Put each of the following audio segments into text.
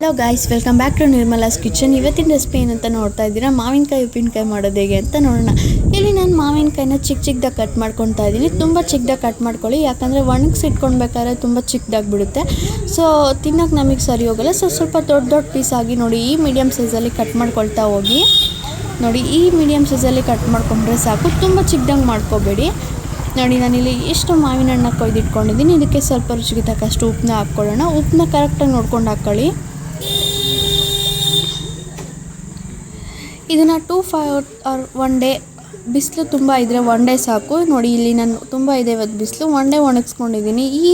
Hello guys welcome back to Nirmala's kitchen ಇವತ್ತಿನ recipe ಏನಂತ ನೋಡ್ತಾ ಇದ್ದೀರಾ? ಮಾವಿನಕಾಯಿ, ಉಪ್ಪಿನಕಾಯಿ ಮಾಡೋದು ಹೇಗೆ ಅಂತ ನೋಡೋಣ. ಇಲ್ಲಿ ನಾನು ಮಾವಿನಕಾಯಿನ ಚಿಕ್ಕ ಚಿಕ್ಕದಾಗಿ ಕಟ್ ಮಾಡ್ಕೊತಾ ಇದ್ದೀನಿ. ತುಂಬ ಚಿಕ್ಕದಾಗಿ ಕಟ್ ಮಾಡ್ಕೊಳ್ಳಿ. ಯಾಕಂದರೆ ಒಣಗಿಸಿ ಇಟ್ಕೊಳ್ಬೇಕಾದ್ರೆ ತುಂಬ ಚಿಕ್ಕದಾಗಿ ಬಿಡುತ್ತೆ. ಸೊ ತಿನ್ನೋಕೆ ನಮಗೆ ಸರಿ ಹೋಗಲ್ಲ. ಸೊ ಸ್ವಲ್ಪ ದೊಡ್ಡ ದೊಡ್ಡ ಪೀಸ್ ಆಗಿ ನೋಡಿ, ಈ ಮೀಡಿಯಮ್ ಸೈಜಲ್ಲಿ ಕಟ್ ಮಾಡ್ಕೊಳ್ತಾ ಹೋಗಿ. ನೋಡಿ, ಈ ಮೀಡಿಯಮ್ ಸೈಜಲ್ಲಿ ಕಟ್ ಮಾಡ್ಕೊಂಡ್ರೆ ಸಾಕು. ತುಂಬ ಚಿಕ್ಕದಾಗಿ ಮಾಡ್ಕೋಬೇಡಿ. ನೋಡಿ ನಾನಿಲ್ಲಿ ಎಷ್ಟು ಮಾವಿನ ಹಣ್ಣು ಕೊಯ್ದಿಟ್ಕೊಂಡಿದ್ದೀನಿ. ಇದಕ್ಕೆ ಸ್ವಲ್ಪ ರುಚಿಗೆ ತಕ್ಕಷ್ಟು ಉಪ್ಪನ್ನ ಹಾಕ್ಕೊಳ್ಳೋಣ. ಉಪ್ಪನ್ನ ಕರೆಕ್ಟಾಗಿ ನೋಡ್ಕೊಂಡು ಹಾಕ್ಕೊಳ್ಳಿ ಇದನ್ನು two five or one day ಬಿಸಿಲು ತುಂಬ ಇದ್ದರೆ ಒನ್ ಡೇ ಸಾಕು. ನೋಡಿ, ಇಲ್ಲಿ ನಾನು ತುಂಬ ಇದೆ ಇವತ್ತು ಬಿಸಿಲು. ಒನ್ ಡೇ ಒಣಗಿಸ್ಕೊಂಡಿದ್ದೀನಿ. ಈ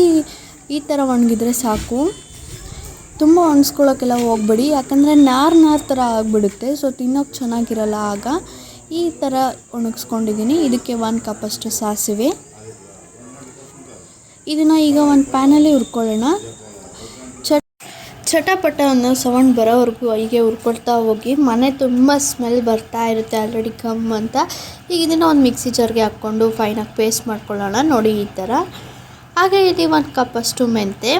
ಈ ಥರ ಒಣಗಿದ್ರೆ ಸಾಕು. ತುಂಬ ಒಣಗಿಸ್ಕೊಳ್ಳೋಕ್ಕೆಲ್ಲ ಹೋಗ್ಬೇಡಿ. ಯಾಕಂದರೆ ನಾರು ನಾರು ಥರ ಆಗಿಬಿಡುತ್ತೆ. ಸೊ ತಿನ್ನೋಕ್ಕೆ ಚೆನ್ನಾಗಿರಲ್ಲ ಆಗ ಈ ಥರ ಒಣಗಿಸ್ಕೊಂಡಿದ್ದೀನಿ. ಇದಕ್ಕೆ ಒಂದು ಕಪ್ಪಷ್ಟು ಸಾಸಿವೆ. ಇದನ್ನು ಈಗ ಒಂದು ಪ್ಯಾನಲ್ಲಿ ಹುರ್ಕೊಳ್ಳೋಣ. ಚಟಪಟ ಅನ್ನೋ ಸೌಂಡ್ ಬರೋವರೆಗೂ ಹೀಗೆ ಹುರ್ಕೊಳ್ತಾ ಹೋಗಿ ಮನೆ ತುಂಬ ಸ್ಮೆಲ್ ಬರ್ತಾ ಇರುತ್ತೆ ಆಲ್ರೆಡಿ ಕಮ್ ಅಂತ. ಈಗ ಇದನ್ನು ಒಂದು ಮಿಕ್ಸಿ ಜಾರ್ಗೆ ಹಾಕ್ಕೊಂಡು ಫೈನಾಗಿ ಪೇಸ್ಟ್ ಮಾಡ್ಕೊಳ್ಳೋಣ. ನೋಡಿ ಈ ಥರ ಹಾಗೆ ಇಲ್ಲಿ ಒಂದು ಕಪ್ಪಷ್ಟು ಮೆಂತೆ.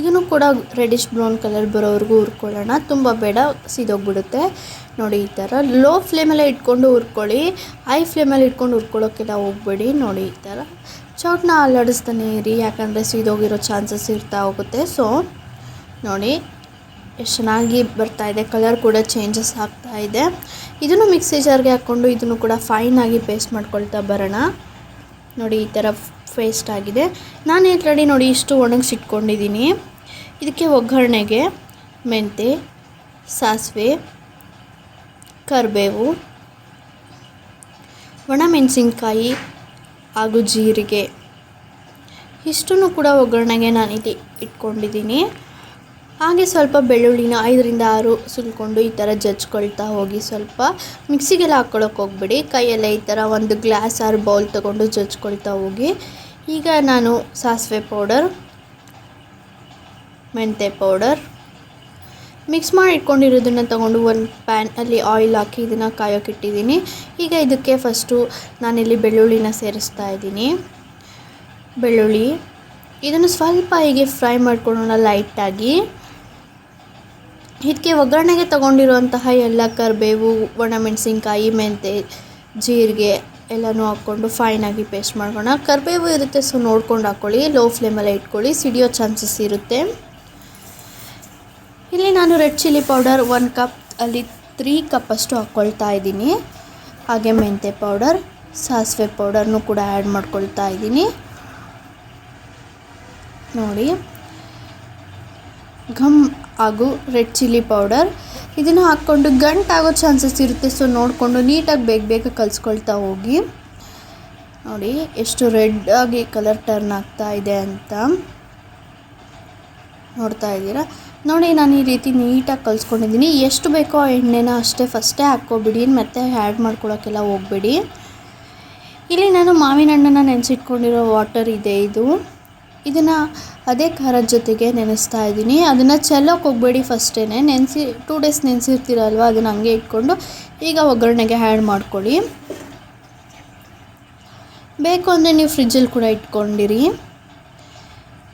ಇದನ್ನು ಕೂಡ ರೆಡಿಶ್ ಬ್ರೌನ್ ಕಲರ್ ಬರೋವರೆಗೂ ಹುರ್ಕೊಳ್ಳೋಣ. ತುಂಬ ಬೇಡ, ಸೀದೋಗ್ಬಿಡುತ್ತೆ. ನೋಡಿ ಈ ಥರ ಲೋ ಫ್ಲೇಮಲ್ಲೇ ಇಟ್ಕೊಂಡು ಹುರ್ಕೊಳ್ಳಿ. ಹೈ ಫ್ಲೇಮಲ್ಲಿ ಇಟ್ಕೊಂಡು ಹುರ್ಕೊಳ್ಳೋಕ್ಕೆಲ್ಲ ಹೋಗ್ಬೇಡಿ. ನೋಡಿ ಈ ಥರ ಚೌಟ್ನ ಅಲ್ಲಾಡಿಸ್ತಾನೆ ಇರಿ, ಯಾಕಂದರೆ ಸೀದೋಗಿರೋ ಚಾನ್ಸಸ್ ಇರ್ತಾ ಹೋಗುತ್ತೆ. ಸೊ ನೋಡಿ. ಎಷ್ಟು ಚೆನ್ನಾಗಿ ಬರ್ತಾ ಇದೆ. ಕಲರ್ ಕೂಡ ಚೇಂಜಸ್ ಆಗ್ತಾ ಇದೆ. ಇದನ್ನು ಮಿಕ್ಸಿ ಜಾರ್ಗೆ ಹಾಕ್ಕೊಂಡು ಇದನ್ನು ಕೂಡ ಫೈನಾಗಿ ಪೇಸ್ಟ್ ಮಾಡ್ಕೊಳ್ತಾ ಬರೋಣ. ನೋಡಿ, ಈ ಥರ ಪೇಸ್ಟ್ ಆಗಿದೆ. ನಾನು ರೆಡಿ ನೋಡಿ, ಇಷ್ಟು ಒಣಗಿಸಿಟ್ಕೊಂಡಿದ್ದೀನಿ ಇದಕ್ಕೆ ಒಗ್ಗರಣೆಗೆ ಮೆಂತೆ, ಸಾಸಿವೆ, ಕರಿಬೇವು, ಒಣಮೆಣಸಿನ್ಕಾಯಿ ಹಾಗೂ ಜೀರಿಗೆ. ಇಷ್ಟನ್ನು ಕೂಡ ಒಗ್ಗರಣೆಗೆ ನಾನು ಇಲ್ಲಿ ಇಟ್ಕೊಂಡಿದ್ದೀನಿ. ಹಾಗೆ ಸ್ವಲ್ಪ ಬೆಳ್ಳುಳ್ಳಿನ ಐದರಿಂದ ಆರು ಸುಲ್ಕೊಂಡು ಈ ಥರ ಜಜ್ಕೊಳ್ತಾ ಹೋಗಿ ಸ್ವಲ್ಪ ಮಿಕ್ಸಿಗೆಲ್ಲ ಹಾಕ್ಕೊಳಕ್ಕೆ ಹೋಗ್ಬಿಡಿ. ಕೈಯೆಲ್ಲ ಈ ಥರ ಒಂದು ಗ್ಲಾಸ್ ಆರು ಬೌಲ್ ತೊಗೊಂಡು ಜಜ್ಕೊಳ್ತಾ ಹೋಗಿ. ಈಗ ನಾನು ಸಾಸಿವೆ ಪೌಡರ್ ಮೆಂತೆ ಪೌಡರ್. ಮಿಕ್ಸ್ ಮಾಡಿ ಇಟ್ಕೊಂಡಿರೋದನ್ನು ತೊಗೊಂಡು ಒಂದು ಪ್ಯಾನಲ್ಲಿ ಆಯಿಲ್ ಹಾಕಿ ಇದನ್ನು ಕಾಯೋಕ್ಕಿಟ್ಟಿದ್ದೀನಿ ಈಗ ಇದಕ್ಕೆ ಫಸ್ಟು ನಾನಿಲ್ಲಿ ಬೆಳ್ಳುಳ್ಳಿನ ಸೇರಿಸ್ತಾ ಇದ್ದೀನಿ. ಬೆಳ್ಳುಳ್ಳಿ. ಇದನ್ನು ಸ್ವಲ್ಪ ಹೀಗೆ ಫ್ರೈ ಮಾಡ್ಕೊಳ್ಳೋಣ ಲೈಟಾಗಿ ಇದಕ್ಕೆ ಒಗ್ಗರಣೆಗೆ ತಗೊಂಡಿರುವಂತಹ ಎಲ್ಲ ಕರಿಬೇವು, ಒಣಮೆಣಸಿನ್ಕಾಯಿ, ಮೆಂತೆ, ಜೀರಿಗೆ ಎಲ್ಲನೂ ಹಾಕ್ಕೊಂಡು ಫೈನಾಗಿ ಪೇಸ್ಟ್ ಮಾಡ್ಕೊಳ್ಳೋಣ ಕರಿಬೇವು ಇರುತ್ತೆ ಸೊ ನೋಡ್ಕೊಂಡು ಹಾಕ್ಕೊಳ್ಳಿ ಲೋ ಫ್ಲೇಮಲ್ಲೇ ಇಟ್ಕೊಳ್ಳಿ. ಸಿಡಿಯೋ ಚಾನ್ಸಸ್ ಇರುತ್ತೆ. ಇಲ್ಲಿ ನಾನು red chilli powder one cup ಅಲ್ಲಿ ತ್ರೀ ಕಪ್ಪಷ್ಟು ಹಾಕ್ಕೊಳ್ತಾ ಇದ್ದೀನಿ. ಹಾಗೆ ಮೆಂತೆ ಪೌಡರ್ ಸಾಸಿವೆ ಪೌಡರ್ನು ಕೂಡ ಆ್ಯಡ್ ಮಾಡ್ಕೊಳ್ತಾ ಇದ್ದೀನಿ. ನೋಡಿ. ಘಮ್ ಹಾಗೂ ರೆಡ್ ಚಿಲ್ಲಿ ಪೌಡರ್. ಇದನ್ನು ಹಾಕ್ಕೊಂಡು ಗಂಟಾಗೋ ಚಾನ್ಸಸ್ ಇರುತ್ತೆ ಸೊ ನೋಡಿಕೊಂಡು ನೀಟಾಗಿ ಬೇಗ ಬೇಗ ಕಲಿಸ್ಕೊಳ್ತಾ ಹೋಗಿ. ನೋಡಿ, ಎಷ್ಟು ರೆಡ್ ಆಗಿ ಕಲರ್ ಟರ್ನ್ ಆಗ್ತಾ ಇದೆ ಅಂತ. ನೋಡ್ತಾ ಇದ್ದೀರಾ? ನೋಡಿ, ನಾನು ಈ ರೀತಿ ನೀಟಾಗಿ ಕಲಿಸ್ಕೊಂಡಿದ್ದೀನಿ. ಎಷ್ಟು ಬೇಕೋ ಎಣ್ಣೆನ ಅಷ್ಟೇ ಫಸ್ಟೇ ಹಾಕ್ಕೊಬಿಡಿ, ಮತ್ತು ಆ್ಯಡ್ ಮಾಡ್ಕೊಳೋಕ್ಕೆಲ್ಲ ಹೋಗ್ಬೇಡಿ. ಇಲ್ಲಿ ನಾನು ಮಾವಿನ ಹಣ್ಣನ್ನು ನೆನೆಸಿಟ್ಕೊಂಡಿರೋ ವಾಟರ್ ಇದೆ ಇದು. ಇದನ್ನು ಅದೇ ಖಾರದ ಜೊತೆಗೆ ನೆನೆಸ್ತಾ ಇದ್ದೀನಿ. ಅದನ್ನು ಚೆಲ್ಲೋಕೆ ಹೋಗಬೇಡಿ ಫಸ್ಟೇ ನೆನೆಸಿ ಟೂ ಡೇಸ್ ನೆನೆಸಿರ್ತೀರಲ್ವ, ಅದನ್ನು ಹಂಗೆ ಇಟ್ಕೊಂಡು ಈಗ ಒಗ್ಗರಣೆಗೆ ಆ್ಯಡ್ ಮಾಡ್ಕೊಳ್ಳಿ. ಬೇಕು ಅಂದರೆ ನೀವು ಫ್ರಿಜ್ಜಲ್ಲಿ ಕೂಡ ಇಟ್ಕೊಂಡಿರಿ.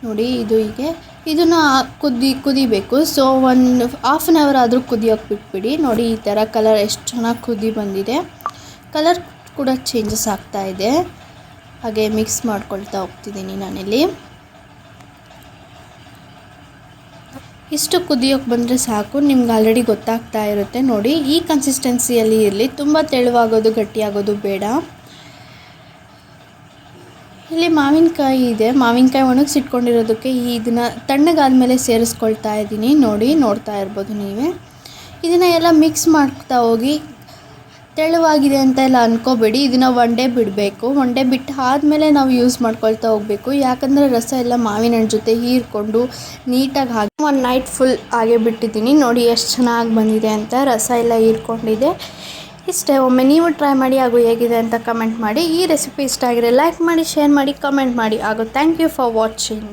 ನೋಡಿ, ಇದು ಹೀಗೆ. ಇದನ್ನು ಕುದಿ, ಕುದಿಬೇಕು. ಸೊ ಒಂದು ಹಾಫ್ ಆನ್ ಅವರ್ ಆದರೂ ಕುದಿಯೋಕೆ ಬಿಟ್ಬಿಡಿ. ನೋಡಿ, ಈ ಥರ ಕಲರ್ ಎಷ್ಟು ಚೆನ್ನಾಗಿ ಕುದಿ ಬಂದಿದೆ. ಕಲರ್ ಕೂಡ ಚೇಂಜಸ್ ಆಗ್ತಾ ಇದೆ. ಹಾಗೆ ಮಿಕ್ಸ್ ಮಾಡ್ಕೊಳ್ತಾ ಹೋಗ್ತಿದ್ದೀನಿ ನಾನಿಲ್ಲಿ. ಇಷ್ಟು ಕುದಿಯೋಕೆ ಬಂದರೆ ಸಾಕು, ನಿಮ್ಗೆ ಆಲ್ರೆಡಿ ಗೊತ್ತಾಗ್ತಾ ಇರುತ್ತೆ ನೋಡಿ. ಈ ಕನ್ಸಿಸ್ಟೆನ್ಸಿಯಲ್ಲಿ ಇರಲಿ, ತುಂಬ ತೆಳುವಾಗೋದು, ಗಟ್ಟಿಯಾಗೋದು ಬೇಡ. ಇಲ್ಲಿ ಮಾವಿನಕಾಯಿ ಇದೆ. ಮಾವಿನಕಾಯಿ ಒಣಗಿಸಿಟ್ಕೊಂಡಿರೋದಕ್ಕೆ ಈ ಇದನ್ನು ತಣ್ಣಗಾದ್ಮೇಲೆ ಸೇರಿಸ್ಕೊಳ್ತಾ ಇದ್ದೀನಿ. ನೋಡಿ, ನೋಡ್ತಾ ಇರ್ಬೋದು ನೀವೇ. ಇದನ್ನು ಎಲ್ಲ ಮಿಕ್ಸ್ ಮಾಡ್ತಾ ಹೋಗಿ ತೆಳುವಾಗಿದೆ ಅಂತ ಎಲ್ಲ ಅಂದ್ಕೋಬೇಡಿ ಇದನ್ನು ಒನ್ ಡೇ ಬಿಡಬೇಕು. ಒನ್ ಡೇ ಬಿಟ್ಟು ಆದಮೇಲೆ ನಾವು ಯೂಸ್ ಮಾಡ್ಕೊಳ್ತಾ ಹೋಗಬೇಕು. ಯಾಕಂದರೆ ರಸ ಎಲ್ಲ ಮಾವಿನ ಹಣ್ಣು ಜೊತೆ ಹೀರ್ಕೊಂಡು ನೀಟಾಗಿ ಹಾಕಿ ಒಂದು ನೈಟ್ ಫುಲ್ ಹಾಗೆ ಬಿಟ್ಟಿದ್ದೀನಿ. ನೋಡಿ ಎಷ್ಟು ಚೆನ್ನಾಗಿ ಬಂದಿದೆ ಅಂತ ರಸ ಎಲ್ಲ ಹೀರ್ಕೊಂಡಿದೆ. ಇಷ್ಟೇ, ಒಮ್ಮೆ ನೀವು ಟ್ರೈ ಮಾಡಿ ಹಾಗೂ ಹೇಗಿದೆ ಅಂತ ಕಮೆಂಟ್ ಮಾಡಿ. ಈ ರೆಸಿಪಿ ಇಷ್ಟ ಆಗಿದೆ ಲೈಕ್ ಮಾಡಿ ಶೇರ್ ಮಾಡಿ ಕಮೆಂಟ್ ಮಾಡಿ. ಹಾಗೂ ಥ್ಯಾಂಕ್ ಯು ಫಾರ್ ವಾಚಿಂಗ್